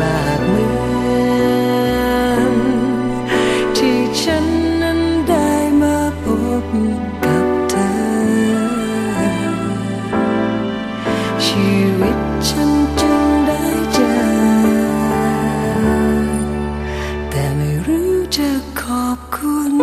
มากเหมือนที่ฉันนั้นได้มาพบกับเธอ ชีวิตฉันจึงได้เจอ แต่ไม่รู้จะขอบคุณ